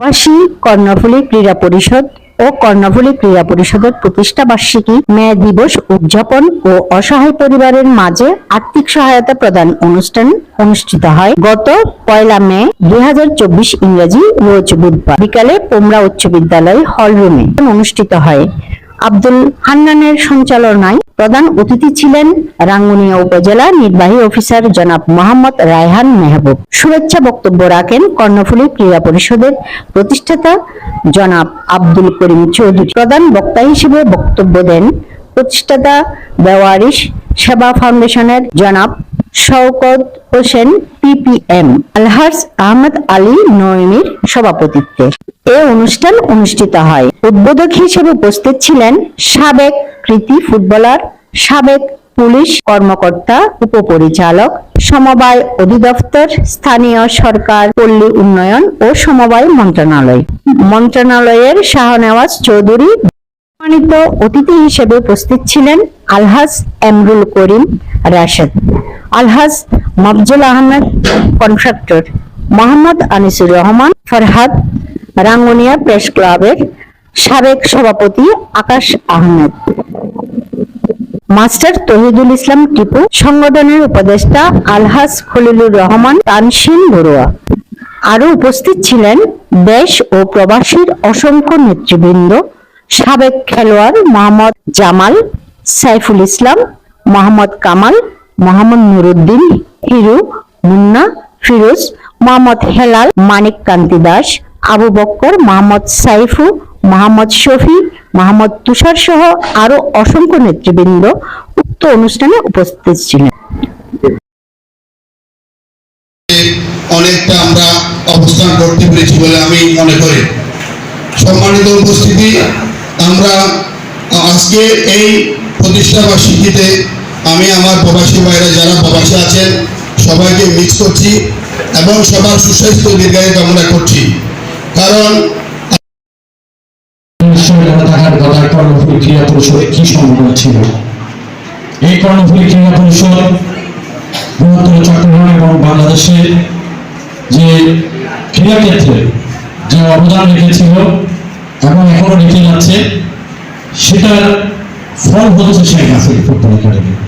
প্রবাসী কর্ণফুলী ক্রীড়া পরিষদ ও কর্ণফুলী ক্রীড়া পরিষদের প্রতিষ্ঠা বার্ষিকী মে দিবস উদযাপন ও অসহায় পরিবারের মাঝে আর্থিক সহায়তা প্রদান অনুষ্ঠান অনুষ্ঠিত হয়। গত পয়লা মে দুই হাজার চব্বিশ ইংরেজি রোজ বুধবার বিকালে পোমরা উচ্চ বিদ্যালয় হল রুমে অনুষ্ঠিত হয়। আব্দুল হান্নানের সঞ্চালনায় প্রধান অতিথি ছিলেন রাঙ্গুনিয়া উপজেলা নির্বাহী অফিসার জনাব মোহাম্মদ রায়হান মেহবুব। শুভেচ্ছা বক্তব্য রাখেন কর্ণফুলী ক্রীড়া পরিষদের প্রতিষ্ঠাতা জনাব আব্দুল করিম চৌধুরী। প্রধান বক্তা হিসেবে বক্তব্য দেন প্রতিষ্ঠাতা বেওয়ারিশ সেবা ফাউন্ডেশনের জনাব শওকত হোসেন পিপিএম আলহাজ আহমদ আলী নয়মির সভাপতিত্বে। এ অনুষ্ঠান অনুষ্ঠিত হয়। উদ্বোধক হিসেবে উপস্থিত ছিলেন সাবেক কৃতি ফুটবলার, সাবেক পুলিশ কর্মকর্তা, উপপরিচালক, সমবায় অধিদপ্তর, স্থানীয় সরকার, পল্লী উন্নয়ন ও সমবায় মন্ত্রণালয়। মন্ত্রণালয়ের শাহনেওয়াজ চৌধুরী সম্মানিত অতিথি হিসেবে উপস্থিত ছিলেন আলহাজ এমরুল করিম রাশেদ। আলহাজ মফজুল আহমেদ কন্ট্রাক্টর মোহাম্মদ আনিসুর রহমান, ফরহাদ রাঙ্গুনিয়া প্রেস ক্লাবের সাবেক সভাপতি আকাশ আহমেদ। মাস্টার তহিদুল ইসলাম টিপু, সংগঠনের উপদেষ্টা আলহাজ খলিলুর রহমান তানসিন বড়ুয়া। আরও উপস্থিত ছিলেন দেশ ও প্রবাসীর অসংখ্য নেতৃবৃন্দ, সাবেক খেলোয়াড় মোহাম্মদ জামাল সাইফুল ইসলাম মোহাম্মদ কামাল, মোহাম্মদ নুরুদ্দিন, হিরু, মুন্না, ফিরোজ, মোহাম্মদ হেলাল, মানিক কান্তি দাস, আবু বক্কর, মোহাম্মদ সাইফু, মোহাম্মদ শফি, মোহাম্মদ তুষার সহ আরও অসংখ্য নেতৃবৃন্দ উক্ত অনুষ্ঠানে উপস্থিত ছিলেন। অনেকটা আমরা অবস্থান করতে পেরেছি বলে আমি মনে করি। সম্মানিত উপস্থিতি, আমরা আজকে এই প্রতিষ্ঠা বার্ষিকীতে আমি আমার প্রবাসী ভাইরা যারা প্রবাসী আছেন, সবাইকে মিস করছি এবং সবার সুস্বাস্থ্য দীর্ঘায়ু কামনা করছি। কারণ কি ছিল এই চট্টগ্রাম এবং বাংলাদেশের যে যে অবদান সেটার ফল হচ্ছে শেখ হাসিনা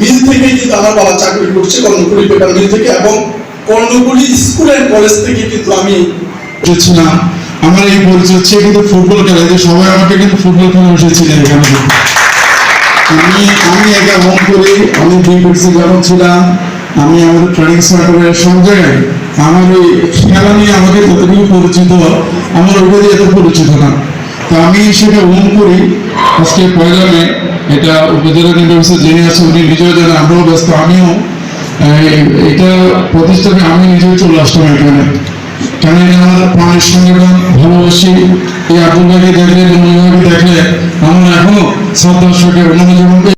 মিল থেকেই কিন্তু আমার বাবা চাকরি করছে, কর্ণফুলী পেপার মিল থেকে, এবং কর্ণফুলী স্কুল অ্যান্ড কলেজ থেকে কিন্তু আমি ছিলাম আমার এই পরিচয় হচ্ছে কিন্তু ফুটবল খেলা, যে সবাই আমাকে কিন্তু ফুটবল খেলা এসেছিলেন এখানে আমি আমি একা হোম করি আমি দুই পেক্সি যখন ছিলাম, আমি আমাদের ট্রেনিং সেন্টারের সব জায়গায়। আমার ওই খেলা নিয়ে আমাকে যতটুকু পরিচিত, আমার ওটা দিয়ে এত পরিচিত না। তো আমি সেটা হোম করি। আজকে পয়লা মে এটা উপজেলা নির্বাচন জেনে আছে উনি নিজেও জানেন, আমরাও ব্যস্ত, আমিও। এটা প্রতিষ্ঠানে আমি নিজেও চলে আসলাম এখানে। কেন আমার প্রাণের সঙ্গে ভালোবাসি। এই আব্দুল ভাইকে দেখলে দেখলে আমার এখনও শ্রদ্ধার সঙ্গে অনুমোদন